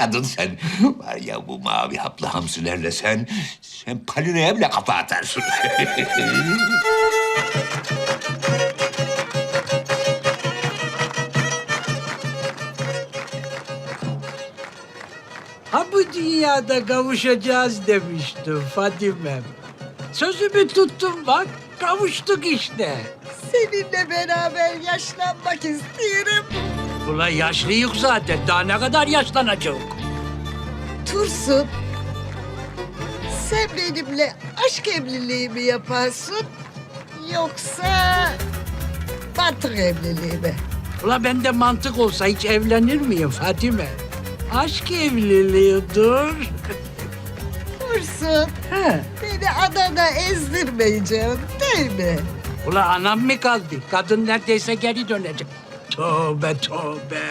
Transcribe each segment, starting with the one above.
yaşadın sen. Var ya bu mavi haplı hamsilerle sen... Sen palineye bile kafa atarsın. Ha bu dünyada kavuşacağız demiştim Fadime'm. Sözümü tuttum bak, kavuştuk işte. Seninle beraber yaşlanmak istiyorum. Ulan yaşlıyık zaten, daha ne kadar yaşlanacak? Tursun, sen benimle aşk evliliği mi yaparsın? Yoksa mantık evliliği mi? Ulan bende mantık olsa hiç evlenir miyim Fatime? Aşk evliliği dur. Tursun, He. beni adana ezdirmeyeceksin değil mi? Ulan anam mı kaldı? Kadın neredeyse geri dönecek. Tövbe tövbe.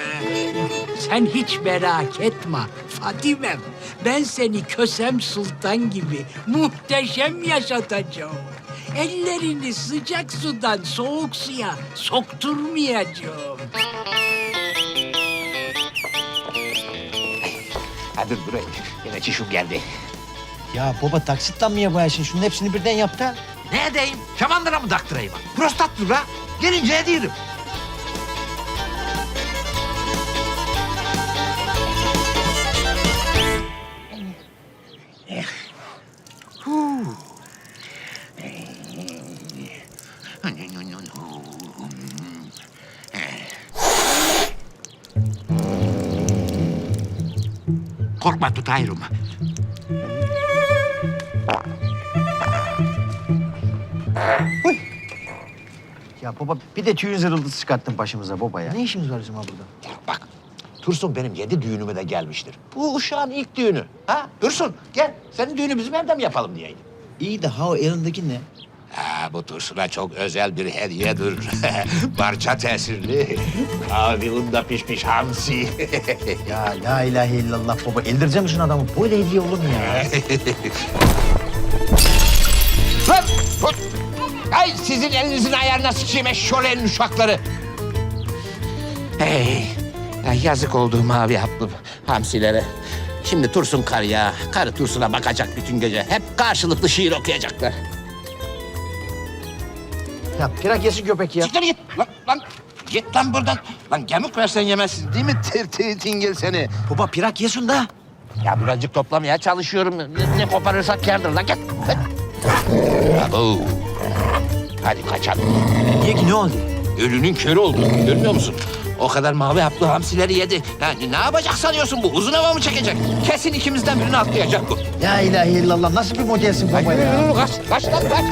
Sen hiç merak etme Fadime'm. Ben seni Kösem Sultan gibi muhteşem yaşatacağım. Ellerini sıcak sudan soğuk suya sokturmayacağım. Hadi dur dur. Yine çişim geldi. Ya baba taksitten mi yaparsın? Şunun hepsini birden yap da. Ne edeyim? Şamandıra mı taktırayım? Prostat dur ha. Gelince ediyorum. Korkma tutayım. Ya baba bir de tüyün zırıldısı çıkarttın başımıza baba ya. Ne işimiz var bizim ha burada? Ya bak, Tursun benim yedi düğünüme de gelmiştir. Bu uşağın ilk düğünü. Ha? Tursun gel, senin düğünü bizim evde mi yapalım diyeydim. İyi de ha o elindeki ne? Bu Tursun'a çok özel bir hediyedir. Parça tesirli. Kahve unda pişmiş hamsi. Ya la ilahe illallah baba. Eldireceğim şunu adamı. Böyle hediye olur mu ya? Lan! Tut! Ay sizin elinizin ayarına sıçayım eşşolenin uşakları. Hey, ya yazık oldu mavi haplı hamsilere. Şimdi Tursun karıya, karı Tursun'a bakacak bütün gece. Hep karşılıklı şiir okuyacaklar. Ya bırak yesin köpek ya. Siktir git. Lan, lan git lan buradan. Lan gemik versen yemezsin değil mi tir tingil seni? Baba pirak yesin da. Ya birazcık toplamaya çalışıyorum. Ne, ne koparırsak kârdır lan git. Git. Abo. Hadi kaçalım. Niye ki ne oldu? Ölünün körü oldu. Görmüyor musun? O kadar mavi haplı hamsileri yedi. Yani ne yapacak sanıyorsun bu? Uzun hava mı çekecek? Kesin ikimizden birini atlayacak bu. La ilahe illallah. Nasıl bir modelsin baba ya? Kaç, kaç lan kaç.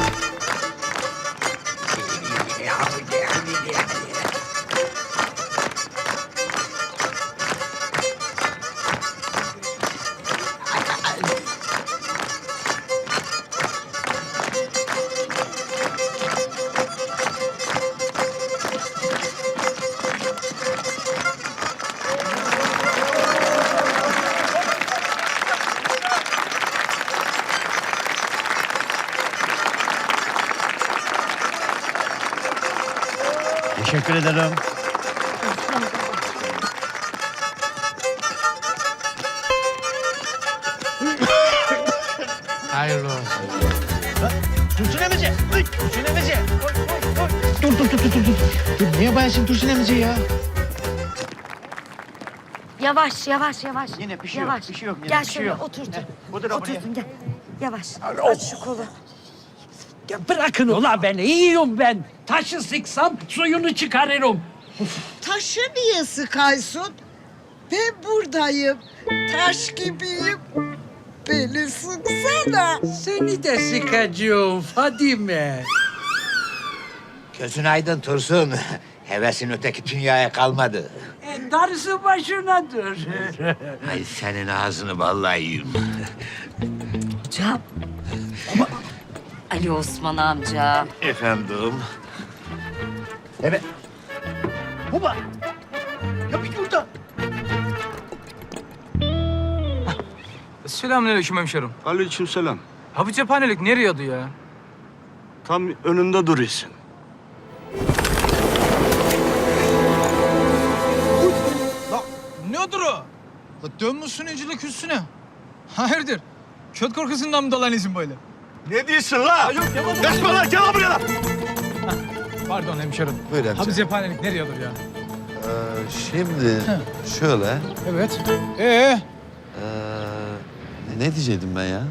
Teşekkür ederim. Hayırlı olsun. Tursun emici. Uy, Tursun emici. Oy, oy, oy. Dur, dur, dur, dur, dur. Dur, niye bayasın Tursun emici ya? Yavaş, yavaş, yavaş. Yine bir şey yok, yavaş. bir şey yok, yine Gel bir şey şöyle yok. otur. Otur. Otursun gel. Yavaş. Aç şu kolu. Ya bırakın ulan beni, iyiyim ben. Taşı sıksam suyunu çıkarırım. Taşı niye sıkaysın? Ben buradayım. Taş gibiyim. Beni sıksana. Seni de sıkacağım Fadime. Gözün aydın Tursun. Hevesin öteki dünyaya kalmadı. E, darısı başınadır. Ay senin ağzını vallahi yiyeyim. Hocam. Ali Osman amca. Efendim? Evet. Baba. Ya bir dur da. Selamünaleyküm hemşerim. Aleykümselam. Ha bu cephanelik nereye adı ya? Tam önünde duruyorsun. La Nereliyordur o? La dönmüşsün incilik üstüne. Hayırdır? Köt korkusundan mı dolanıyorsun böyle? Ne diyorsun la? Kaçma lan gel lan buraya lan. Pardon hemşerim. Buyur amca. Abi cephanelik nereliyordur ya? Ee, şimdi şöyle. Evet. Ee? ee, ne diyecektim ben ya?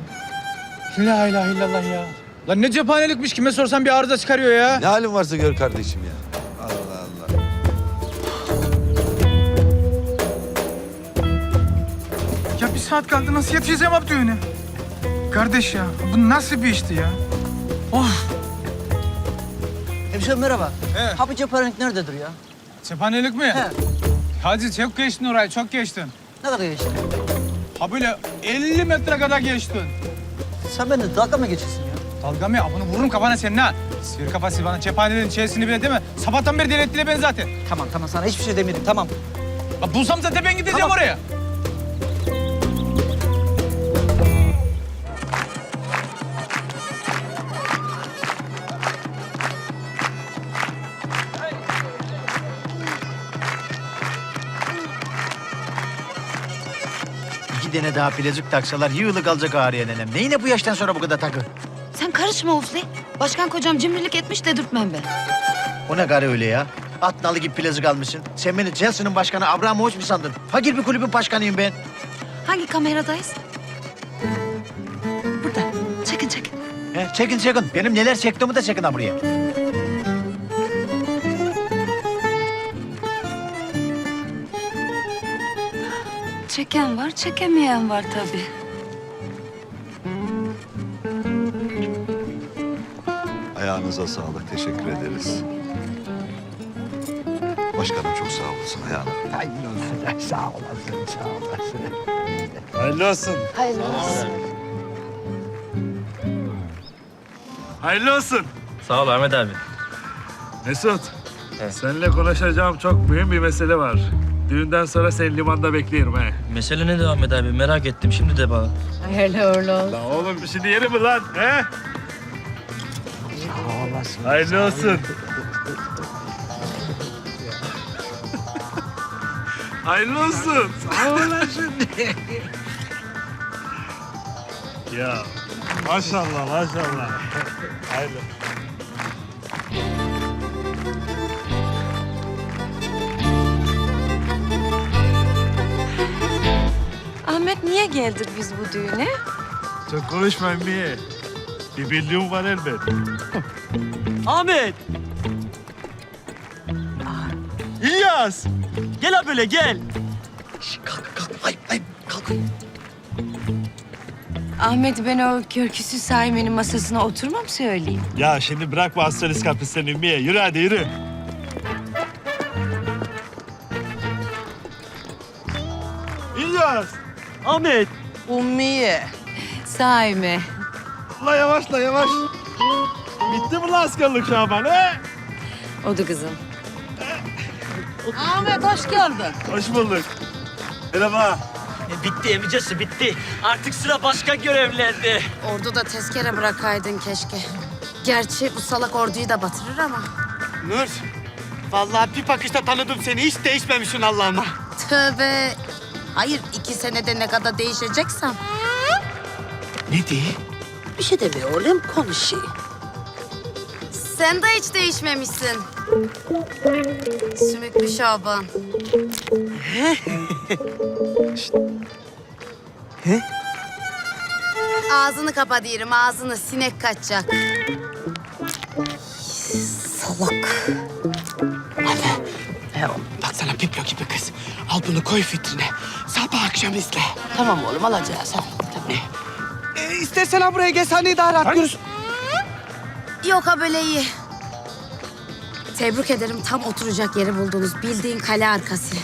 La ilahe illallah ya. Lan ne cephanelikmiş kime sorsan bir arıza çıkarıyor ya. Ne halin varsa gör kardeşim ya. Allah Allah. Ya bir saat kaldı nasıl yetişeceğim abi düğüne? Kardeş ya bu nasıl bir işti ya? Of. Hemşerim merhaba. He. Hapı cephanelik nerededir ya? Cephanelik mi? He. Hacı çok geçtin orayı çok geçtin. Ne kadar geçti? Ha böyle 50 metre kadar geçtin. Sen beni dalga mı geçiyorsun ya? Dalga mı ya? Bunu vururum kafana senin ha. Sivri kafası bana cephanenin içerisini bile değil mi? Sabahtan beri delirttiler beni zaten. Tamam tamam sana hiçbir şey demedim tamam. Ya bulsam zaten ben gideceğim Tamam. oraya. Tane daha bilezik taksalar yığılı kalacak ağrıya nenem. Neyine bu yaştan sonra bu kadar takı? Sen karışma Ufli. Başkan kocam cimrilik etmiş dedirtmem ben. O ne karı öyle ya? At nalı gibi bilezik almışsın. Sen beni Chelsea'nin başkanı Abramovich mi sandın? Fakir bir kulübün başkanıyım ben. Hangi kameradayız? Burada. Çekin çekin. He, çekin çekin. Benim neler çektiğimi de çekin ha buraya. Çeken var, çekemeyen var tabii. Ayağınıza sağlık. Teşekkür ederiz. Başkanım çok sağ olasın ayağına. Hayırlı olsun. Hayırlı olsun. Sağ ol Ahmet abi. Mesut. Seninle konuşacağım çok mühim bir mesele var. Düğünden sonra seni limanda bekliyorum he. Mesele ne de Ahmet abi merak ettim şimdi de bana. Lan oğlum bir şey diyelim mi lan he? Hayırlı olsun. Hayırlı olsun. Sağ olasın. ya maşallah maşallah. Hayırlı. Ahmet niye geldik biz bu düğüne? Çok konuşma Emmiye. Bir bildiğim var elbet. Ahmet! İlyas! Gel ha böyle gel. Ahmet ben o körküsü Saime'nin masasına oturmam söyleyeyim. Ya şimdi bırakma hastalık kapısını Emmiye. Yürü hadi yürü. Ahmet! Ummiye. Saime. La yavaş la yavaş. Bitti mi la askerlik Şaban he? O da kızım. Ahmet hoş geldin. Hoş bulduk. Merhaba. E, bitti emicesi bitti. Artık sıra başka görevlerde. Orduda tezkere bırakaydın keşke. Gerçi bu salak orduyu da batırır ama. Nur, vallahi bir bakışta tanıdım seni. Hiç değişmemişsin Allah'ıma. Tövbe. Hayır iki senede ne kadar değişeceksem. Ne diye? Bir şey deme oğlum konuşayım. Sen de hiç değişmemişsin. Sümüklü Şaban. Ağzını kapa diyelim, ağzını sinek kaçacak. Salak. Baksana biblo gibi kız. Al bunu koy vitrine. Sabah akşam izle. Tamam oğlum alacağız. Tamam. tamam. E, istersen ha buraya gel sahneyi daha rahat görürsün. Yok ha böyle iyi. Tebrik ederim tam oturacak yeri buldunuz. Bildiğin kale arkası.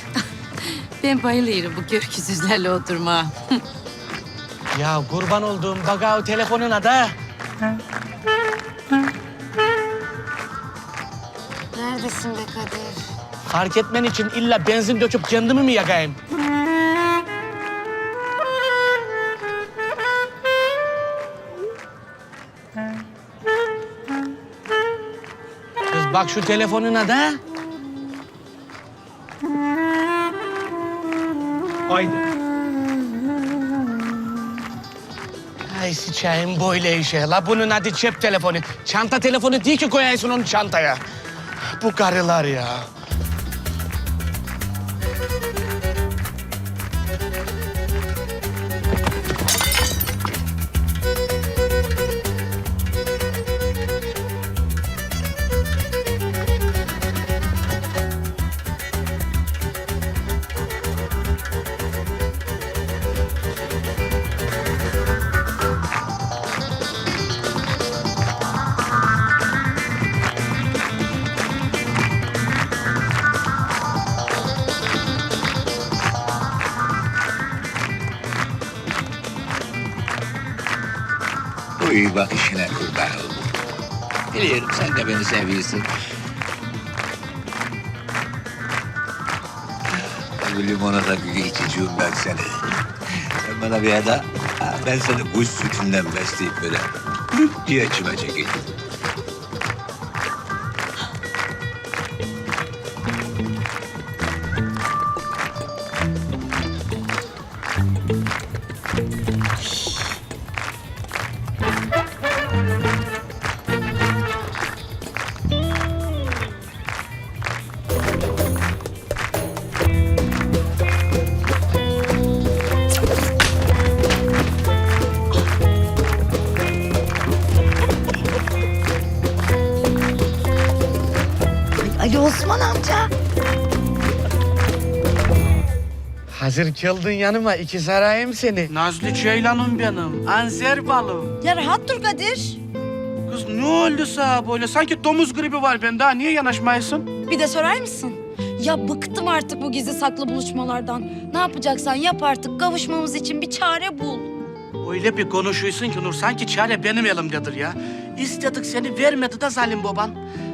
ben bayılıyorum bu gökyüzüzlerle oturma. Ya kurban olduğum baga o telefonuna da. Neredesin be Kadir? Fark etmen için illa benzin döküp kendimi mi yakayım? Bak şu telefonuna da. Haydi. Ay sıçayım böyle işe. La bunun adı cep telefonu. Çanta telefonu değil ki koyarsın onu çantaya. Bu karılar ya. Bak işine kurban oldum. Biliyorum sen de beni seviyorsun. Bu limonata içeceğim ben seni. Sen bana bir ada, ben seni kuş sütünden besleyip böyle diye içime çekeyim. Geldin yanıma iki sarayım seni. Nazlı Ceylan'ım benim. Anzer balım. Ya rahat dur Kadir. Kız ne oldu sana böyle? Sanki domuz gribi var bende ha. Niye yanaşmayasın? Bir de sorar mısın? Ya bıktım artık bu gizli saklı buluşmalardan. Ne yapacaksan yap artık. Kavuşmamız için bir çare bul. Öyle bir konuşuyorsun ki Nur. Sanki çare benim elimdedir ya. İstedik seni vermedi de zalim baban.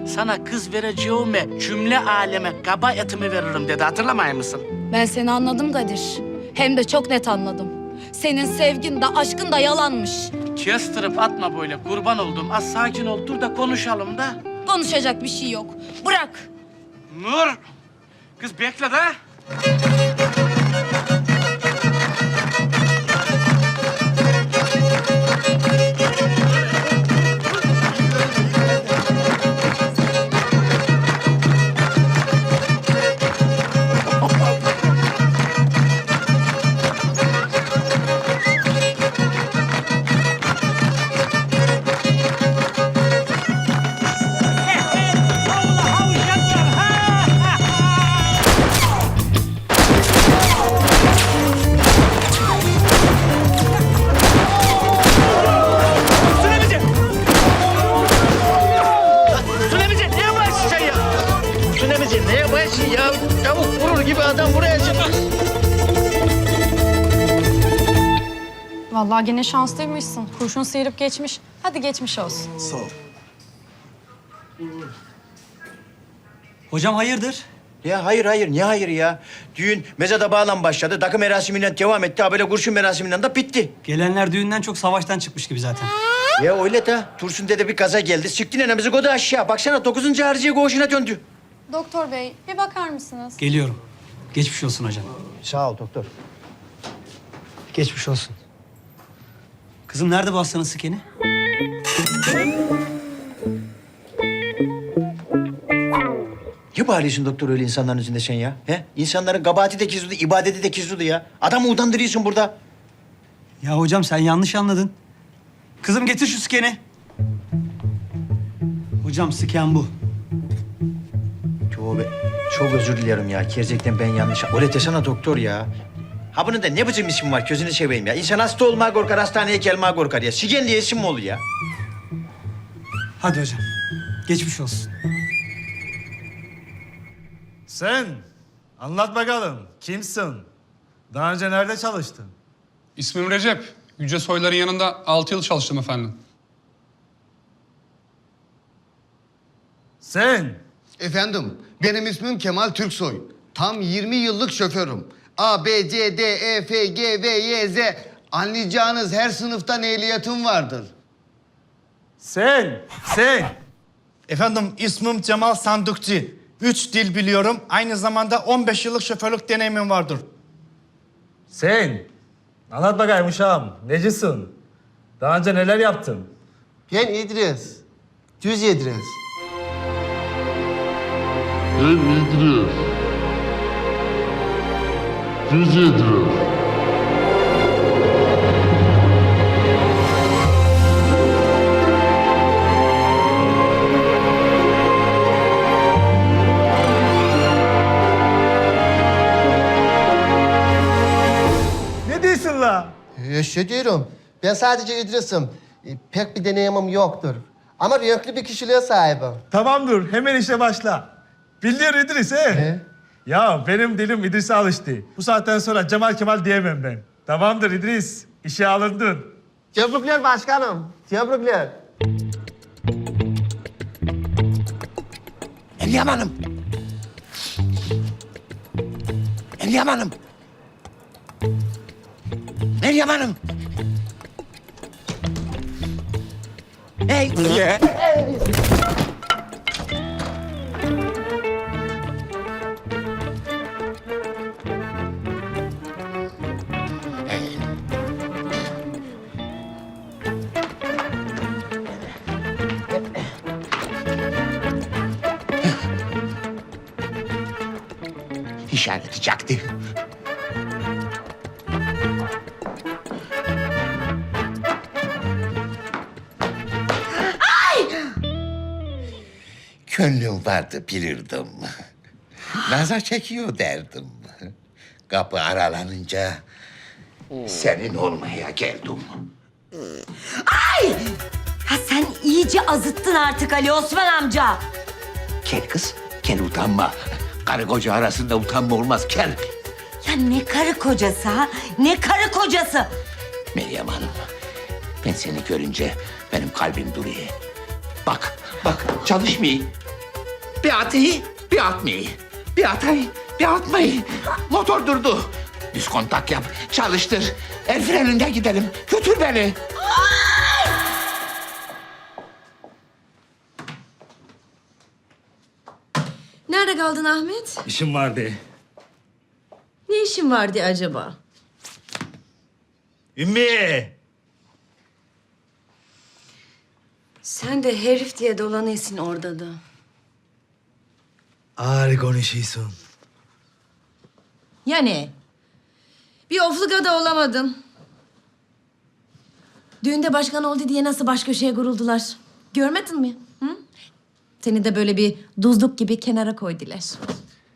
Sana kız vereceğime cümle aleme kaba etimi veririm dedi. Hatırlamay mısın? Ben seni anladım Kadir. Hem de çok net anladım. Senin sevgin de aşkın da yalanmış. Kestirip atma böyle. Kurban oldum. Az sakin ol. Dur da konuşalım da. Konuşacak bir şey yok. Bırak. Nur! Kız bekle de. Vallahi gene şanslıymışsın. Kurşun sıyırıp geçmiş. Hadi geçmiş olsun. Hocam hayırdır? Ya hayır hayır niye hayır ya? Düğün mezada bağlan başladı. Takım merasiminden devam etti. Ha böyle kurşun merasiminden de bitti. Gelenler düğünden çok savaştan çıkmış gibi zaten. Ya öyle de Tursun dede bir kaza geldi. Sıktı nenemizi kodu aşağı. Baksana dokuzuncu harcıya koğuşuna döndü. Doktor bey bir bakar mısınız? Geliyorum. Geçmiş olsun hocam. Sağ ol doktor. Geçmiş olsun. Kızım nerede bu hastanın skeni? Ne bağırıyorsun doktor öyle insanların içinde sen ya? He? İnsanların kabahati de gizliydi, ibadeti de gizliydi ya. Adamı udandırıyorsun burada. Ya hocam sen yanlış anladın. Kızım getir şu skeni. Hocam sken bu. Tövbe. Çok özür dilerim ya. Gerçekten ben yanlış... Öyle desene doktor ya. Ha bunun da ne biçim isim var gözünü seveyim ya. İnsan hasta olmaya korkar, hastaneye gelmeye korkar ya. Sigen diye isim mi olur ya? Hadi hocam. Geçmiş olsun. Sen anlat bakalım kimsin? Daha önce nerede çalıştın? İsmim Recep. Yüce Soylar'ın yanında 6 yıl çalıştım efendim. Sen Efendim, benim ismim Kemal Türksoy. Tam 20 yıllık şoförüm. A, B, C, D, E, F, G, V, Y, Z. Anlayacağınız her sınıftan ehliyetim vardır. sen sen Efendim ismim Cemal Sandıkçı. Üç dil biliyorum. Aynı zamanda 15 yıllık şoförlük deneyimim vardır. Sen. Anlat bakayım uşağım. Necisin? Daha önce neler yaptın? Ben İdris. Düz İdris. Ne diyorsun la? Yaşa diyorum. Ben sadece İdris'im. E, Pek bir deneyimim yoktur. Ama renkli bir kişiliğe sahibim. Tamamdır. Hemen işe başla. Bildiğin İdris he? Ya benim dilim İdris'e alıştı. Bu saatten sonra Cemal Kemal diyemem ben. Tamamdır İdris. İşe alındın. Tebrikler başkanım. Tebrikler. Meryem Hanım. Meryem Hanım. Meryem Hanım. Hey. İşareti çaktı. Gönlüm vardı bilirdim. Nazar çekiyor derdim. Kapı aralanınca senin olmaya geldim. Ha sen iyice azıttın artık Ali Osman amca. Gel kız, gel utanma. Karı koca arasında utanma olmaz, gel. Ya ne karı kocası ha? Ne karı kocası? Meryem Hanım, ben seni görünce benim kalbim duruyor. Bak, bak çalışmıyor. Bir atayı, bir atmayı. Bir atayı, bir atmayı. Motor durdu. Düz kontak yap, çalıştır. El freninde gidelim. Götür beni. Nerede kaldın Ahmet? İşim vardı. Ne işin vardı acaba? Ümmü! Sen de herif diye dolanıyorsun orada da. Ağır konuşuyorsun. Yani bir ofluga da olamadın. Düğünde başkan oldu diye nasıl baş köşeye kuruldular. Görmedin mi? Seni de böyle bir duzluk gibi kenara koydular.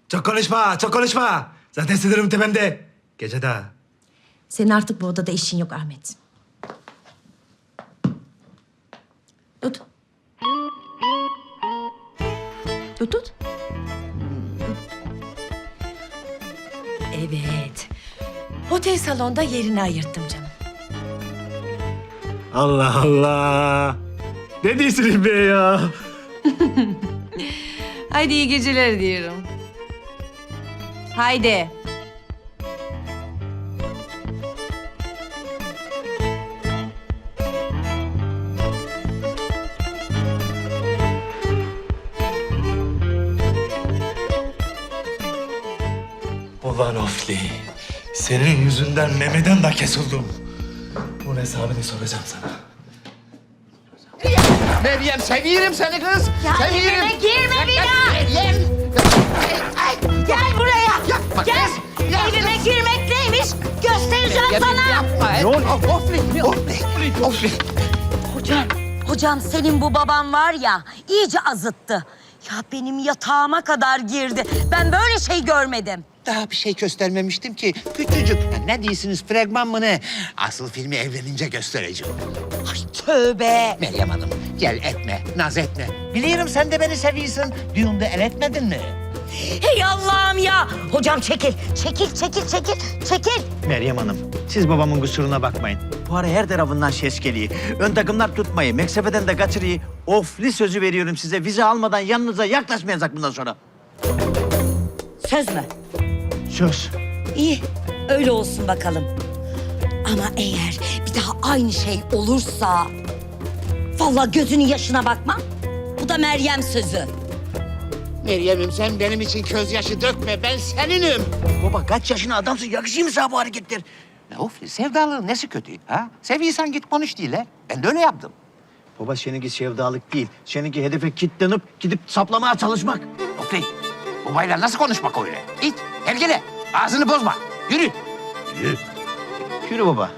Çok konuşma, çok konuşma. Zaten sinirim tepemde. Gece daha. Senin artık bu odada işin yok Ahmet. Tut. Tut tut. Evet. Otel salonda yerini ayırttım canım. Allah Allah. Ne diyorsun İlbe ya? Haydi iyi geceler diyorum. Haydi. Ulan Ofli. Senin yüzünden memeden de kesildim. Bunun hesabını soracağım sana. Meryem seviyorum seni kız. Ya seviyorum. evime girme bir daha. Meryem. Gel buraya. Yapma Gel. kız. Evime girmek neymiş? Göstereceğim sana. Yapma. Ne oldu? Ofli. Ofli. Ofli. Hocam, hocam senin bu baban var ya iyice azıttı. Ya benim yatağıma kadar girdi. Ben böyle şey görmedim. Daha bir şey göstermemiştim ki. Küçücük. Ya ne diyorsunuz fragman mı ne? Asıl filmi evlenince göstereceğim. Ay tövbe. Meryem Hanım gel etme, naz etme. Biliyorum sen de beni seviyorsun. Düğünde el etmedin mi? Hey Allah'ım ya. Hocam çekil, çekil, çekil, çekil, çekil. Meryem Hanım, siz babamın kusuruna bakmayın. Bu ara her tarafından ses geliyor. Ön takımlar tutmayı, meksefeden de kaçırıyı. Ofli sözü veriyorum size. Vize almadan yanınıza yaklaşmayacak bundan sonra. Söz mü? Söz. İyi, öyle olsun bakalım. Ama eğer bir daha aynı şey olursa... ...vallahi gözünün yaşına bakmam. Bu da Meryem sözü. Meryem'im sen benim için gözyaşı dökme. Ben seninim. Baba kaç yaşında adamsın yakışıyor mu sana bu hareketler? Ya of sevdalığın nesi kötü? Ha? Seviyorsan git konuş değil he. Ben de öyle yaptım. Baba seninki sevdalık değil. Seninki hedefe kilitlenip gidip saplamaya çalışmak. Oktay, babayla nasıl konuşmak öyle? İt, hergele. Ağzını bozma. Yürü. Yürü. Yürü baba.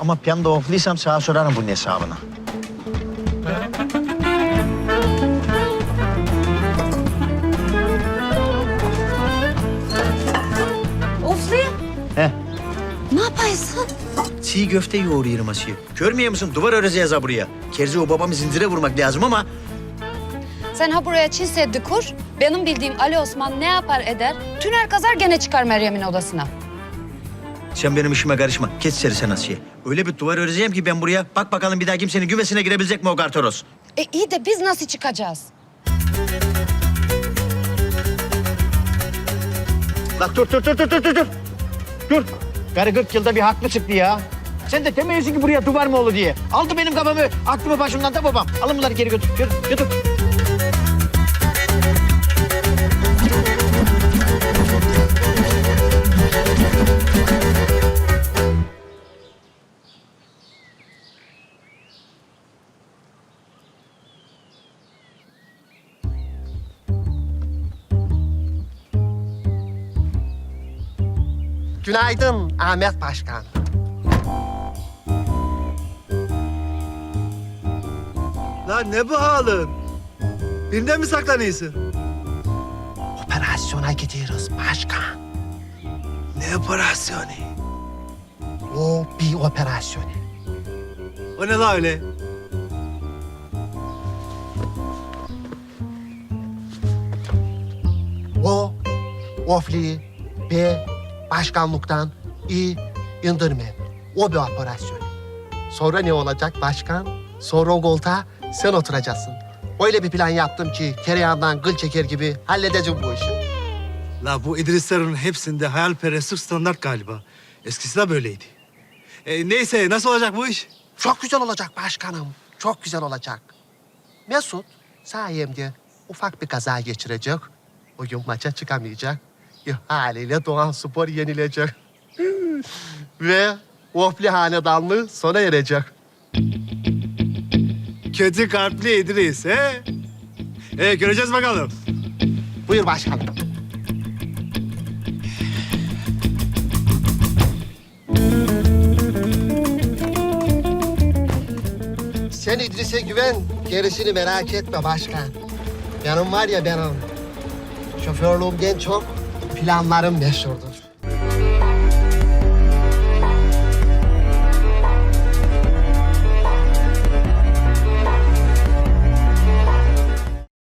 Ama piyanda ofluysam sağa sorarım bunun hesabını. Ofli, He. ne yapıyorsun? Çiğ köfte yoğuruyorum Asiye. Görmüyor musun? Duvar öreceğiz ha buraya. Kerzi o babamı zincire vurmak lazım ama... Sen ha buraya Çin Seddi kur. Benim bildiğim Ali Osman ne yapar eder? Tünel kazar gene çıkar Meryem'in odasına. Sen benim işime karışma. Geç içeri sen Asiye. Öyle bir duvar öreceğim ki ben buraya. Bak bakalım bir daha kimsenin güvesine girebilecek mi o kartoros? E iyi de biz nasıl çıkacağız? Bak dur dur dur dur dur dur. Dur. Dur. Karı 40 yılda bir haklı çıktı ya. Sen de demiyorsun ki buraya duvar mı olur diye. Aldı benim kafamı, aklımı başımdan da babam. Alın bunları geri götür. Götür, götür. Günaydın Ahmet Başkan. Lan ne bu halin? Birinden mi saklanıyorsun? Operasyona gidiyoruz başkan. Ne operasyonu? O bir operasyon. O ne la öyle? O Ofli'yi B başkanlıktan iyi indirme. O bir operasyon. Sonra ne olacak başkan? Sonra o koltuğa sen oturacaksın. Öyle bir plan yaptım ki tereyağından gıl çeker gibi halledeceğim bu işi. La bu İdrislerin hepsinde hayalperestlik standart galiba. Eskisi de böyleydi. E, neyse nasıl olacak bu iş? Çok güzel olacak başkanım. Çok güzel olacak. Mesut sayemde ufak bir kaza geçirecek. O gün maça çıkamayacak. Haliyle Doğan Spor yenilecek. Ve Ofli hanedanlığı sona erecek. Kötü kalpli İdris he? E, göreceğiz bakalım. Buyur başkanım. Sen İdris'e güven, gerisini merak etme başkan. Benim var ya benim, şoförlüğümden çok planlarım meşhurdur.